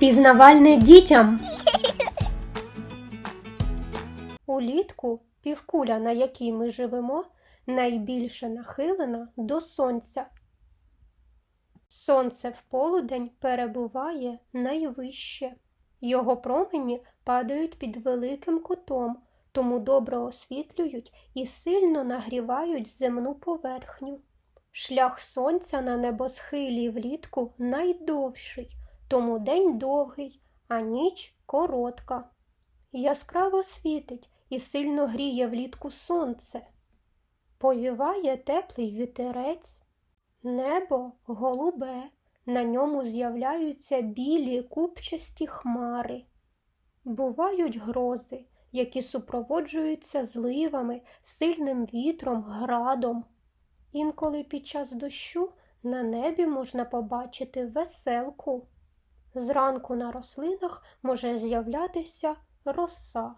Пізнавальне дітям. Улітку півкуля, на якій ми живемо, найбільше нахилена до сонця. Сонце в полудень перебуває найвище. Його промені падають під великим кутом, тому добре освітлюють і сильно нагрівають земну поверхню. Шлях сонця на небосхилі влітку найдовший, тому день довгий, а ніч коротка. Яскраво світить і сильно гріє влітку сонце. Повіває теплий вітерець, небо голубе, на ньому з'являються білі купчасті хмари. Бувають грози, які супроводжуються зливами, сильним вітром, градом. Інколи під час дощу на небі можна побачити веселку. Зранку на рослинах може з'являтися роса.